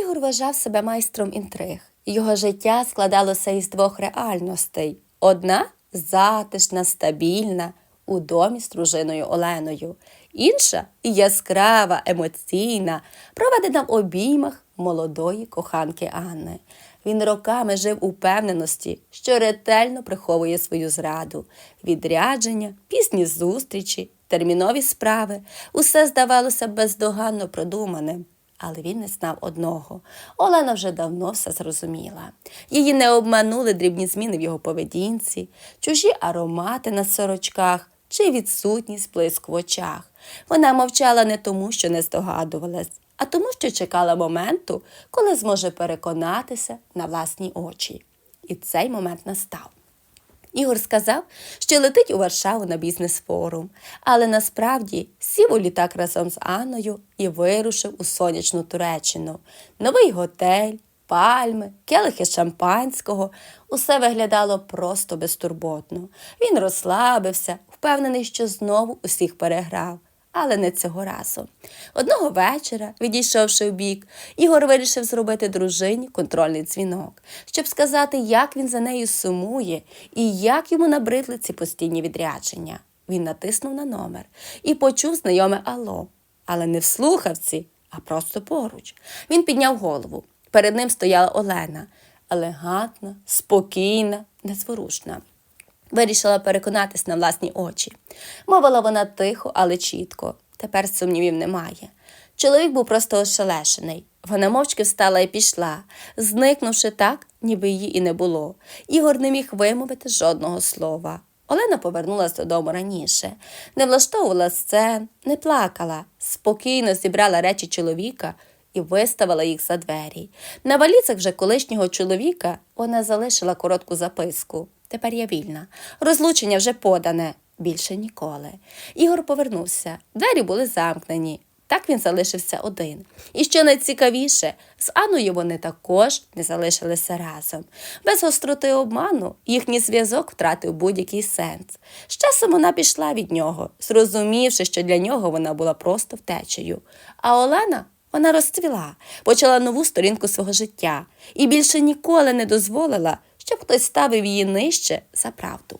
Ігор вважав себе майстром інтриг. Його життя складалося із двох реальностей: одна затишна, стабільна, у домі з дружиною Оленою, інша яскрава, емоційна, проведена в обіймах молодої коханки Анни. Він роками жив у впевненості, що ретельно приховує свою зраду, відрядження, пісні зустрічі, термінові справи. Усе здавалося бездоганно продуманим. Але він не знав одного. Олена вже давно все зрозуміла. Її не обманули дрібні зміни в його поведінці, чужі аромати на сорочках чи відсутність блиску в очах. Вона мовчала не тому, що не здогадувалась, а тому, що чекала моменту, коли зможе переконатися на власні очі. І цей момент настав. Ігор сказав, що летить у Варшаву на бізнес-форум, але насправді сів у літак разом з Анною і вирушив у сонячну Туреччину. Новий готель, пальми, келихи шампанського усе виглядало просто безтурботно. Він розслабився, впевнений, що знову усіх переграв. Але не цього разу. Одного вечора, відійшовши в бік, Ігор вирішив зробити дружині контрольний дзвінок, щоб сказати, як він за нею сумує і як йому набридли ці постійні відрядження. Він натиснув на номер і почув знайоме Алло, але не в слухавці, а просто поруч. Він підняв голову. Перед ним стояла Олена, елегантна, спокійна, незворушна. Вирішила переконатись на власні очі. Мовила вона тихо, але чітко. Тепер сумнівів немає. Чоловік був просто ошелешений. Вона мовчки встала і пішла, зникнувши так, ніби її і не було. Ігор не міг вимовити жодного слова. Олена повернулася додому раніше, не влаштовувала сцен, не плакала, спокійно зібрала речі чоловіка і виставила їх за двері. На валіцях вже колишнього чоловіка вона залишила коротку записку. Тепер я вільна. Розлучення вже подане. Більше ніколи. Ігор повернувся. Двері були замкнені. Так він залишився один. І що найцікавіше, з Анною вони також не залишилися разом. Без гостроти обману їхній зв'язок втратив будь-який сенс. З часом вона пішла від нього, зрозумівши, що для нього вона була просто втечею. А Олена вона розцвіла, почала нову сторінку свого життя і більше ніколи не дозволила, щоб хтось ставив її нижче за правду.